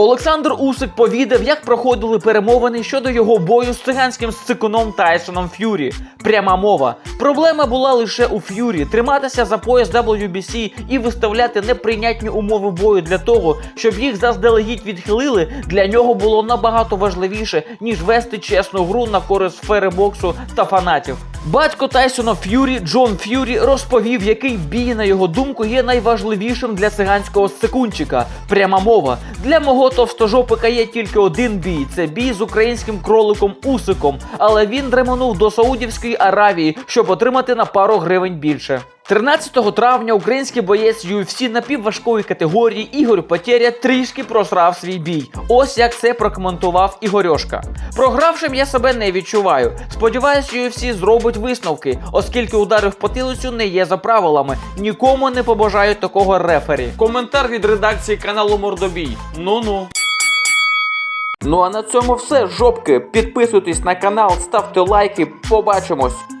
Олександр Усик повідав, як проходили перемовини щодо його бою з циганським сцикуном Тайсоном Ф'юрі. Пряма мова. Проблема була лише у Ф'юрі триматися за пояс WBC і виставляти неприйнятні умови бою для того, щоб їх заздалегідь відхилили. Для нього було набагато важливіше, ніж вести чесну гру на користь сфери боксу та фанатів. Батько Тайсона Ф'юрі Джон Ф'юрі розповів, який бій, на його думку, є найважливішим для циганського секунчика. Пряма мова. Для мого товстожопика є тільки один бій. Це бій з українським кроликом Усиком. Але він дремонув до Саудівської Аравії, щоб отримати на пару гривень більше. 13 травня український боєць UFC напівважкої категорії Ігор Потеря трішки просрав свій бій. Ось як це прокоментував Ігорьошка. Програвшим я себе не відчуваю. Сподіваюсь, UFC зробить висновки, оскільки удари в потилицю не є за правилами. Нікому не побажаю такого рефері. Коментар від редакції каналу Мордобій. Ну-ну. Ну а на цьому все, жопки. Підписуйтесь на канал, ставте лайки. Побачимось.